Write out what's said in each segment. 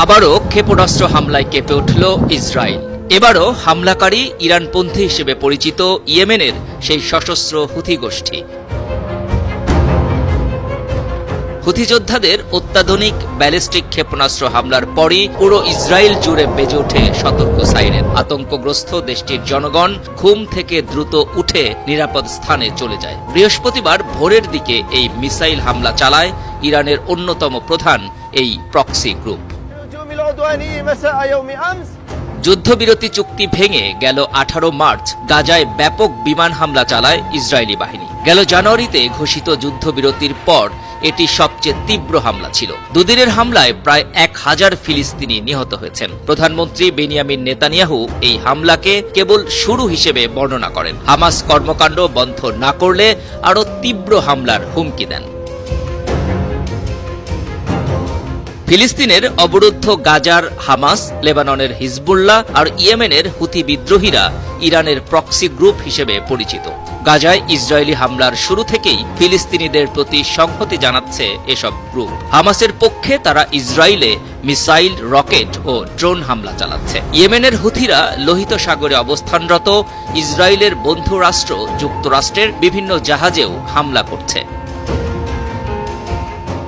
আবারও ক্ষেপণাস্ত্র হামলায় কেঁপে উঠল ইসরায়েল। এবারও হামলাকারী ইরানপন্থী হিসেবে পরিচিত ইয়েমেনের সেই সশস্ত্র হুথি গোষ্ঠী। হুথি যোদ্ধাদের অত্যাধুনিক ব্যালিস্টিক ক্ষেপণাস্ত্র হামলার পরই পুরো ইসরায়েল জুড়ে বেজে ওঠে সতর্ক সাইরেন। আতঙ্কগ্রস্ত দেশটির জনগণ ঘুম থেকে দ্রুত উঠে নিরাপদ স্থানে চলে যায়। বৃহস্পতিবার ভোরের দিকে এই মিসাইল হামলা চালায় ইরানের অন্যতম প্রধান এই প্রক্সি গ্রুপ। যুদ্ধবিরতি চুক্তি ভেঙে গেল আঠারো মার্চ, গাজায় ব্যাপক বিমান হামলা চালায় ইসরায়েলি বাহিনী। গেল জানুয়ারিতে ঘোষিত যুদ্ধবিরতির পর এটি সবচেয়ে তীব্র হামলা ছিল। দুদিনের হামলায় প্রায় এক হাজার ফিলিস্তিনি নিহত হয়েছেন। প্রধানমন্ত্রী বেনিয়ামিন নেতানিয়াহু এই হামলাকে কেবল শুরু হিসেবে বর্ণনা করেন। হামাস কর্মকাণ্ড বন্ধ না করলে আরও তীব্র হামলার হুমকি দেন। ফিলিস্তিনের অবরুদ্ধ গাজার হামাস, লেবাননের হিজবুল্লাহ আর ইয়েমেনের হুথি বিদ্রোহীরা ইরানের প্রক্সি গ্রুপ হিসেবে পরিচিত। গাজায় ইসরায়েলি হামলার শুরু থেকেই ফিলিস্তিনিদের প্রতি সংহতি জানাচ্ছে এসব গ্রুপ। হামাসের পক্ষে তারা ইসরায়েলে মিসাইল, রকেট ও ড্রোন হামলা চালাচ্ছে। ইয়েমেনের হুথিরা লোহিত সাগরে অবস্থানরত ইসরায়েলের বন্ধু রাষ্ট্র যুক্তরাষ্ট্রের বিভিন্ন জাহাজেও হামলা করছে।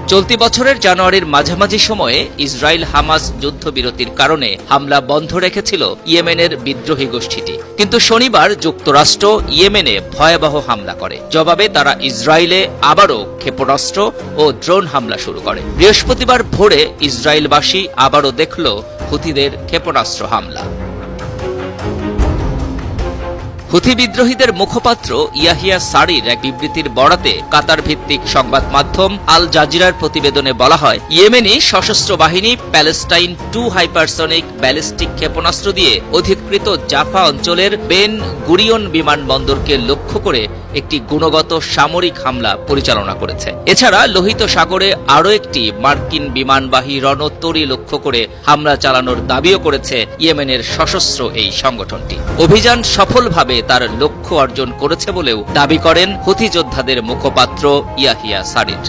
চলতি বছরের জানুয়ারির মাঝামাঝি সময়ে ইসরায়েল হামাস যুদ্ধবিরতির কারণে হামলা বন্ধ রেখেছিল ইয়েমেনের বিদ্রোহী গোষ্ঠীটি। কিন্তু শনিবার যুক্তরাষ্ট্র ইয়েমেনে ভয়াবহ হামলা করে। জবাবে তারা ইসরায়েলে আবারও ক্ষেপণাস্ত্র ও ড্রোন হামলা শুরু করে। বৃহস্পতিবার ভোরে ইসরায়েলবাসী আবারও দেখল হুথিদের ক্ষেপণাস্ত্র হামলা। হুথি বিদ্রোহীদের মুখপাত্র ইয়াহিয়া সারির এক বিবৃতির বরাতে কাতার ভিত্তিক সংবাদ মাধ্যম আল জাজিরার প্রতিবেদনে বলা হয়, ইয়েমেনি সশস্ত্র বাহিনী প্যালেস্টাইন টু হাইপারসনিক ব্যালিস্টিক ক্ষেপণাস্ত্র দিয়ে অধিকৃত জাফা অঞ্চলের বেন গুরিয়ন বিমানবন্দরকে লক্ষ্য করে একটি গুণগত সামরিক হামলা পরিচালনা করেছে। এছাড়া লোহিত সাগরে আরও একটি মার্কিন বিমানবাহী রণতরী লক্ষ্য করে হামলা চালানোর দাবিও করেছে ইয়েমেনের সশস্ত্র এই সংগঠনটি। অভিযান সফলভাবে তার লক্ষ্য অর্জন করেছে বলেও দাবি করেন হুথি যোদ্ধাদের মুখপাত্র ইয়াহিয়া সারির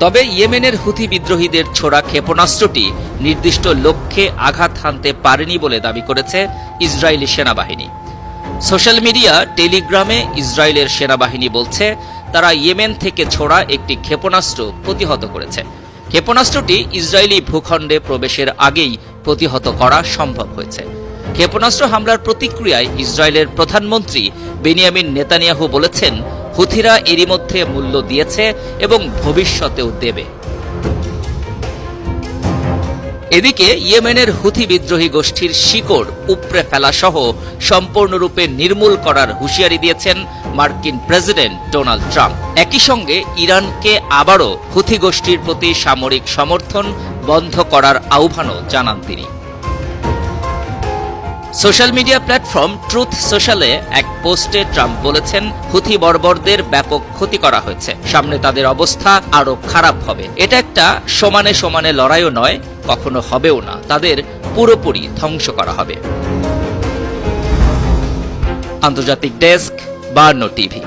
তবে ইয়েমেনের হুথি বিদ্রোহীদের ছোড়া ক্ষেপণাস্ত্রটি নির্দিষ্ট লক্ষ্যে আঘাত হানতে পারেনি বলে দাবি করেছে ইসরায়েলি সেনাবাহিনী। সোশ্যাল মিডিয়া টেলিগ্রামে ইসরায়েলের সেনাবাহিনী বলছে, তারা ইয়েমেন থেকে ছোড়া একটি ক্ষেপণাস্ত্র প্রতিহত করেছে। ক্ষেপণাস্ত্রটি ইসরায়েলি ভূখণ্ডে প্রবেশের আগেই প্রতিহত করা সম্ভব হয়েছে। ক্ষেপণাস্ত্র হামলার প্রতিক্রিয়ায় ইসরায়েলের প্রধানমন্ত্রী বেনিয়ামিন নেতানিয়াহু বলেছেন, হুথিরা এরই মধ্যে মূল্য দিয়েছে এবং ভবিষ্যতেও দেবে। এদিকে ইয়েমেনের হুথি বিদ্রোহী গোষ্ঠীর শিকড় উপড়ে ফেলা সহ সম্পূর্ণরূপে নির্মূল করার হুঁশিয়ারি দিয়েছেন মার্কিন প্রেসিডেন্ট ডোনাল্ড ট্রাম্প। একই সঙ্গে ইরানকে আবারও হুথি গোষ্ঠীর প্রতি সামরিক সমর্থন বন্ধ করার আহ্বানও জানান তিনি। সোশ্যাল মিডিয়া প্ল্যাটফর্ম ট্রুথ সোশ্যালে এক পোস্টে ট্রাম্প বলেছেন, হুথি বর্বরদের ব্যাপক ক্ষতি করা হয়েছে। সামনে তাদের অবস্থা আরও খারাপ হবে। এটা একটা সমানে সমানে লড়াইও নয়, কখনো হবেও না। তাদের পুরোপুরি ধ্বংস করা হবে। আন্তর্জাতিক ডেস্ক, বার্নো টিভি।